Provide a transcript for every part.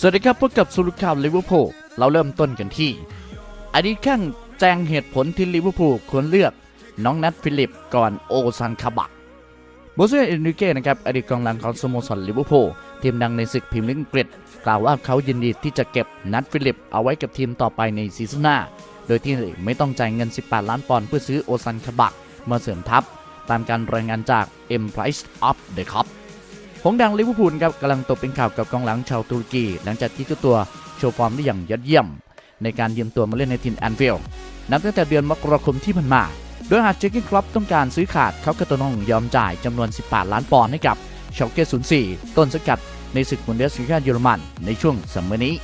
สวัสดีครับพบกับสุรุข่าวลิเวอร์พูลเราเริ่มต้นกันที่ อดีตแข้งแจงเหตุผลที่ลิเวอร์พูลควรเลือกน้องนัทฟิลิปก่อนโอซันคาบักโบเซียเอนริเก้นะครับอดีตกองหลังของสโมสรลิเวอร์พูลทีมดังในศึกพรีเมียร์ลีกอังกฤษกล่าวว่าเขายินดีที่จะเก็บนัทฟิลิปเอาไว้กับทีมต่อไปในซีซั่นหน้า โดยที่ไม่ต้องจ่ายเงิน 18 ล้านปอนด์เพื่อซื้อโอซันคาบักมาเสริมทัพ ตามการรายงานจาก M Price of the Cup งดังลิเวอร์พูลครับกำลังตกเป็นข่าวกับกองหลังชาวตุรกี หลังจากที่เจ้าตัวโชว์ฟอร์มได้อย่างยอดเยี่ยม ในการยืมตัวมาเล่นในทีมแอนฟิลด์นับตั้งแต่เดือนมกราคมที่ผ่านมา โดยหากเจคกินครอปต้องการซื้อขาดเขาก็ต้องยอมจ่ายจำนวน 18 ล้านปอนด์ให้กับชอเก04 ต้นสกัดในศึกบุนเดสลีกาเยอรมันในช่วงสัมเมอนี้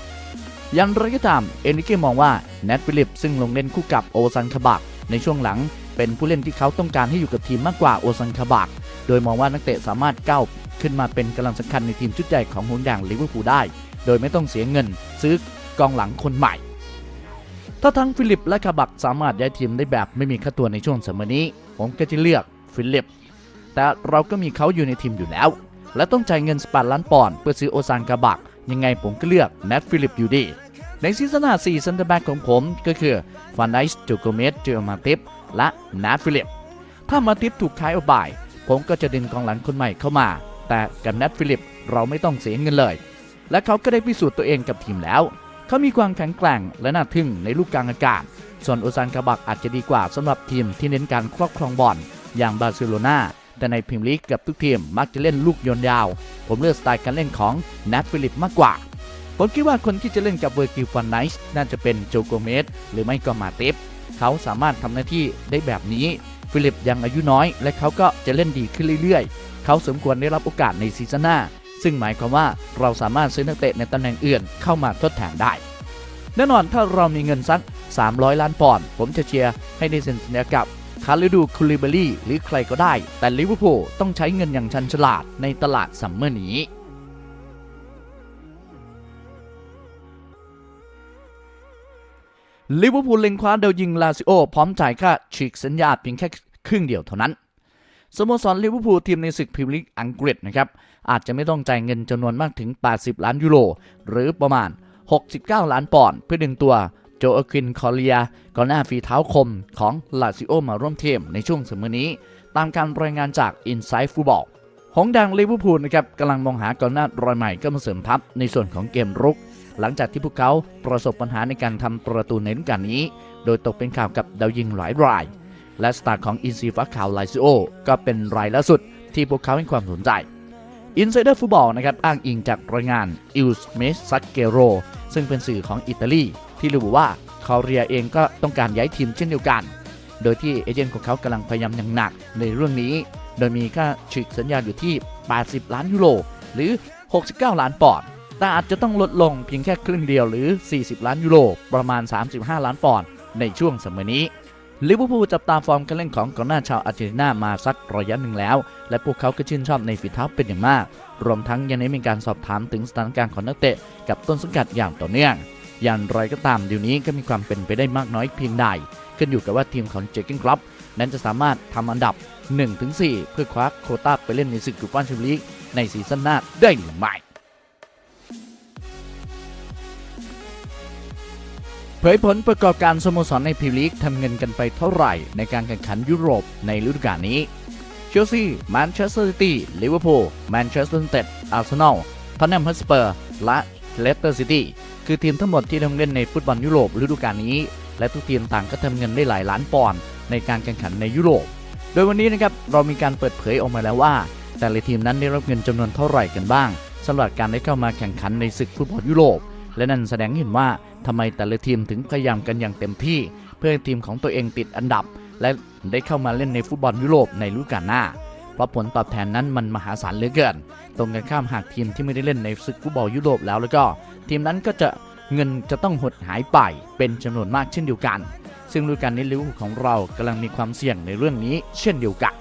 ยันไรก็ตามเอนิเก้มองว่าแนทฟิลิปซึ่งลงเล่นคู่กับโอซันคาบักในช่วงหลังเป็นผู้เล่นที่เขาต้องการให้อยู่กับทีมมากกว่าโอซันคาบักโดยมองว่านักเตะสามารถก้าว ขึ้นมาเป็นกำลังสำคัญในทีมชุดใหญ่ของหงส์แดงลิเวอร์พูลได้ โดยไม่ต้องเสียเงินซื้อกองหลังคนใหม่ ถ้าทั้งฟิลิปและคาบักสามารถย้ายทีมได้แบบไม่มีค่าตัวในช่วงสัมเมอนี้ ผมก็จะเลือกฟิลิป แต่เราก็มีเขาอยู่ในทีมอยู่แล้ว และต้องจ่ายเงิน18ล้านปอนด์เพื่อซื้อโอซานคาบัก ยังไงผมก็เลือกแนทฟิลิปอยู่ดีในซีซั่นหน้า4ซันเดอร์แบ็กของผมก็คือฟานไดส์จูโกเมสเจอมาติปและแนทฟิลิป ถ้ามาติปถูกขายออกไปผมก็จะดึงกองหลังคนใหม่เข้ามา แต่กับแนทฟิลิปเราไม่ต้องเสียเงินเลย และเขาก็ได้พิสูจน์ตัวเองกับทีมแล้ว เขามีความแข็งแกร่งและน่าทึ่งในลูกกลางอากาศ ส่วนโอซานคาบักอาจจะดีกว่าสำหรับทีมที่เน้นการครอบครองบอลอย่างบาร์เซโลนาแต่ในพรีเมียร์ลีกกับทุกทีมมักจะเล่นลูกโยนยาว ผมเลือกสไตล์การเล่นของแนทฟิลิปมากกว่า ผมคิดว่าคนที่จะเล่นกับเวอร์กิลฟันไนส์น่าจะเป็นโจโกเมสหรือไม่ก็มาเตฟเขาสามารถทำหน้าที่ได้แบบนี้ ฟิลิปยังอายุน้อย และเขาก็จะเล่นดีขึ้นเรื่อย เขาสมควรได้รับโอกาสในซีซั่นหน้า ซึ่งหมายความว่าเราสามารถซื้อนักเตะในตำแหน่งอื่นเข้ามาทดแทนได้ แน่นอนถ้าเรามีเงินสัก 300 ล้านปอนด์ผมจะเชียร์ให้ได้เซ็นสัญญากับคาริดูคูลิเบรี่หรือใครก็ได้ แต่ลิเวอร์พูลต้องใช้เงินอย่างชันฉลาดในตลาดซัมเมอร์นี้ลิเวอร์พูลเล็งคว้าเดาวยิงลาซิโอ พร้อมจ่ายค่าฉีกสัญญาเพียงแค่ครึ่งเดียวเท่านั้น สโมสรลิเวอร์พูลทีมในศึกพรีเมียร์ลีกอังกฤษนะครับอาจจะไม่ต้องจ่ายเงินจำนวนมากถึง 80 ล้านยูโร หรือประมาณ 69 ล้านปอนด์เพื่อดึงตัวโจอาคินคอเลียกองหน้าฝีเท้าคมของลาซิโอมาร่วมทีมในช่วงสมัยนี้ ตามการรายงานจาก Inside Football หงส์แดงลิเวอร์พูลนะครับกำลังมองหากองหน้ารอยใหม่ก็มาเสริมทัพในส่วนของเกมรุก หลังจากที่พวกเขาประสบปัญหาในการทำประตูในฤดูกาลนี้ โดยตกเป็นข่าวกับดาวยิงหลายราย และสตาร์ของอินซีฟ้าขาวไลซิโอก็เป็นรายล่าสุดที่พวกเขาให้ความสนใจอินไซเดอร์ฟุตบอลนะครับอ้างอิงจากรายงานอิลส์เมสซักเกโรซึ่งเป็นสื่อของอิตาลี ที่ระบุว่าคาเรียเองก็ต้องการย้ายทีมเช่นเดียวกัน โดยที่เอเจนต์ของเขากำลังพยายามอย่างหนักในเรื่องนี้ โดยมีค่าฉีกสัญญาอยู่ที่ 80 ล้านยูโรหรือ 69 ล้านปอนด์แต่อาจจะต้องลดลงเพียงแค่ครึ่งเดียวหรือ 40 ล้านยูโรประมาณ 35 ล้านปอนด์ในช่วงสมัยนี้ ลิเวอร์พูลจับตามฟอร์มการเล่นของกองหน้าชาวอาร์เจนตินามาสักระยะหนึ่งแล้ว และพวกเขาก็ชื่นชอบในฝีเท้าเป็นอย่างมาก รวมทั้งยังได้มีการสอบถามถึงสถานการณ์ของนักเตะกับต้นสังกัดอย่างต่อเนื่อง อย่างไรก็ตามเดี๋ยวนี้ก็มีความเป็นไปได้มากน้อยเพียงใด ขึ้นอยู่กับว่าทีมของเจคกินคลับนั้นจะสามารถทำอันดับ 1-4 เพื่อคว้าโควต้าไปเล่นในศึกยูฟ่าแชมเปี้ยนลีกในซีซั่นหน้าได้หรือไม่ ผยผลประกอบการสโมสรในพรีเมียร์ลีกทำเงินกันไปเท่าไหร่ในการแข่งขันยุโรปในฤดูกาลนี้ เชลซี แมนเชสเตอร์ซิตี้ ลิเวอร์พูล แมนเชสเตอร์ยูไนเต็ด อาร์เซนอลทอนแนมฮอตสเปอร์ และเลสเตอร์ซิตี้ คือทีมทั้งหมดที่ทำเงินในฟุตบอลยุโรปฤดูกาลนี้ และทุกทีมต่างก็ทำเงินได้หลายล้านปอนด์ในการแข่งขันในยุโรป โดยวันนี้นะครับเรามีการเปิดเผยออกมาแล้วว่า แต่ละทีมนั้นได้รับเงินจำนวนเท่าไหร่กันบ้างสำหรับการได้เข้ามาแข่งขันในศึกฟุตบอลยุโรป และนั่นแสดงให้เห็นว่า ทำไมแต่ละทีมถึงพยายามกันอย่างเต็มที่ เพื่อให้ทีมของตัวเองติดอันดับ และได้เข้ามาเล่นในฟุตบอลยุโรปในฤดูกาลหน้า เพราะผลตอบแทนนั้นมันมหาศาลเหลือเกิน ตรงกันข้ามหากทีมที่ไม่ได้เล่นในศึกฟุตบอลยุโรปแล้วแล้วก็ ทีมนั้นก็จะเงินจะต้องหดหายไปเป็นจำนวนมากเช่นเดียวกัน ซึ่งฤดูกาลนี้ลิเวอร์พูลของเรากำลังมีความเสี่ยงในเรื่องนี้เช่นเดียวกัน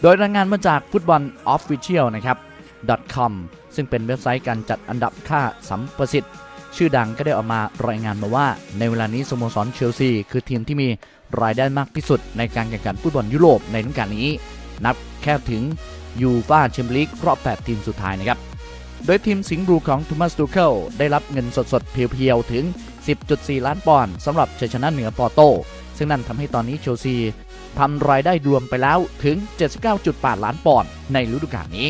โดยรายงานมาจากฟุตบอล Official นะครับ .com ซึ่งเป็นเว็บไซต์การจัดอันดับค่าสัมประสิทธิ์ ชื่อดังก็ได้ออกมารายงานมาว่า ในเวลานี้สโมสรเชลซีคือทีมที่มีรายได้มากที่สุดในการแข่งขันฟุตบอลยุโรปในฤดูกาลนี้ นับแค่ถึงยูฟ่าแชมเปี้ยนลีกรอบ 8 ทีมสุดท้ายนะครับ โดยทีมสิงห์บลูของทูมัสตูเคิลได้รับเงินสดๆ เพียวๆ ถึง 10.4 ล้านปอนด์สำหรับชัยชนะเหนือปอร์โต ซึ่งนั่นทำให้ตอนนี้เชลซีทำรายได้รวมไปแล้วถึง 79.8 ล้านปอนด์ในฤดูกาลนี้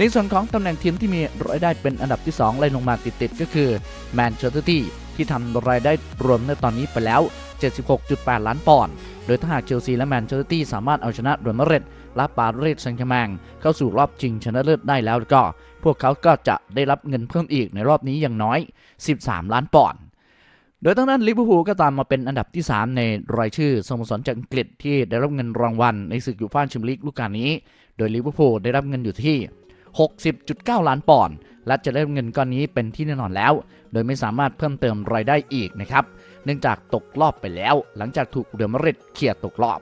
ในส่วนของตำแหน่งทีมที่มีรายได้เป็นอันดับที่ 2 ไล่ลงมาติดๆก็คือแมนเชสเตอร์ที่ที่ทำรายได้รวมในตอนนี้ไปแล้ว 76.8 ล้านปอนด์โดยถ้าหากเชลซีและแมนเชสเตอร์ตี้สามารถเอาชนะเรอัลมาดริดและปารีสแซงต์แชร์แมงเข้าสู่รอบชิงชนะเลิศได้แล้วก็ พวกเขาก็จะได้รับเงินเพิ่มอีกในรอบนี้อย่างน้อย 13 ล้านปอนด์โดยทางด้นลิเวอร์พูลก็ตามมาเป็นอันดับที่ 3 ในรายชื่อสโมสรจากอังกฤษที่ได้รับเงินรางวัลในศึกยูฟ่าแชมเปี้ยนลีกฤดูกาลนี้ โดยลิเวอร์พูลได้รับเงินอยู่ที่ 60.9 ล้านปอนด์และจะได้เงินก้อนนี้เป็นที่แน่นอนแล้ว โดยไม่สามารถเพิ่มเติมรายได้อีกนะครับ เนื่องจากตกรอบไปแล้ว หลังจากถูกเรอัลมริดเขี่ยตกรอบ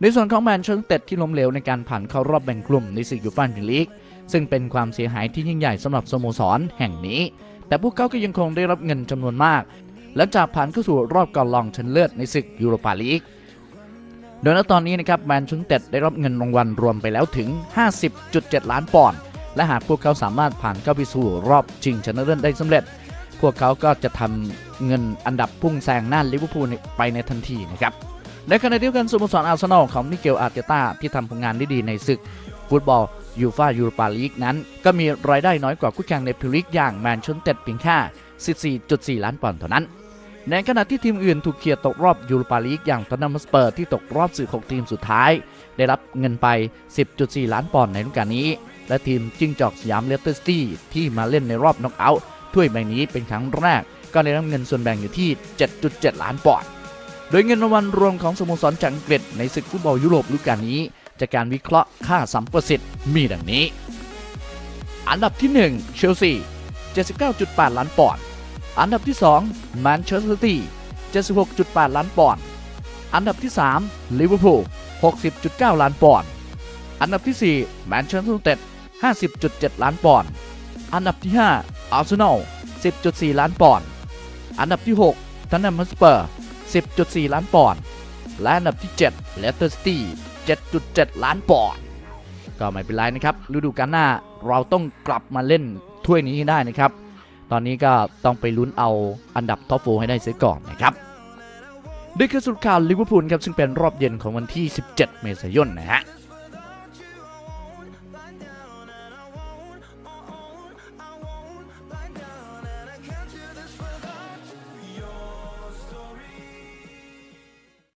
ในส่วนของแมนเชสเตอร์ที่ล้มเหลวในการผ่านเข้ารอบแบ่งกลุ่มในศึกยูฟ่าแชมเปี้ยนลีก ซึ่งเป็นความเสียหายที่ยิ่งใหญ่สำหรับสโมสรแห่งนี้ แต่พวกเขาก็ยังคงได้รับเงินจำนวนมากหลังจากผ่านเข้าสู่รอบก่อนรองชนะเลิศในศึกยูโรปาลีก ดยณตอนนี้นะครับแมนเชสเตอร์ได้รับเงินรางวัลรวมไปแล้วถึง 50.7 ล้านปอนด์และหากพวกเขาสามารถผ่านเข้าไปสู่รอบชิงชนะเลิศได้สำเร็จ พวกเขาก็จะทำเงินอันดับพุ่งแซงหน้าลิเวอร์พูลไปในทันทีนะครับในขณะเดียวกันสโมสรอาร์เซนอลของมิเกลอาร์เตต้าที่ทำผลงานได้ดีในศึกฟุตบอลยูฟายูโรปาลีกนั้น ก็มีรายได้น้อยกว่าคู่แข่งในพรีเมียร์ลีกอย่างแมนเชสเตอร์เพียงแค่14.4 ล้านปอนด์เท่านั้น ในขณะที่ทีมอื่นถูกเคียร์ตกรอบยูโรปาลีกอย่างตอนนัมสเปอร์ที่ตกรอบสื่อ6ทีมสุดท้าย ได้รับเงินไป 10.4 ล้านปอนด์ในฤดูกาลนี้ และทีมจิ้งจอกสยามเลสเตอร์ซิตี้ที่มาเล่นในรอบน็อกเอาท์ถ้วยใบนี้เป็นครั้งแรก ก็ได้รับเงินส่วนแบ่งอยู่ที่ 7.7 ล้านปอนด์โดยเงินรางวัลรวมของสโมสรจากอังกฤษในศึกฟุตบอลยุโรปฤดูกาลนี้ จากการวิเคราะห์ค่าสัมประสิทธิ์มีดังนี้ อันดับที่ 1 เชลซี 79.8 ล้านปอนด์ อันดับที่ 2 แมนเชสเตอร์ซิตี้ 76.8 ล้านปอนด์ อันดับที่ 3 ลิเวอร์พูล 60.9 ล้านปอนด์ อันดับที่ 4 แมนเชสเตอร์ยูไนเต็ด 50.7 ล้านปอนด์ อันดับที่ 5 อาร์เซนอล 10.4 ล้านปอนด์ อันดับที่ 6ทันนัมสเปอร์ 10.4 ล้านปอนด์ และอันดับที่ 7 เลสเตอร์ซิตี้ 7.7 ล้านปอนด์ ก็ไม่เป็นไรนะครับ ฤดูกาลหน้าเราต้องกลับมาเล่นถ้วยนี้ได้นะครับ ตอนนี้ก็ต้องไปลุ้นเอาอันดับท็อปโฟให้ได้เสียก่อนนะครับนี่คือสุดข่าวลิเวอร์พูลครับซึ่งเป็นรอบเย็นของวันที่ 17 เมษายนนะฮะ